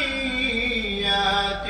الإنسانيات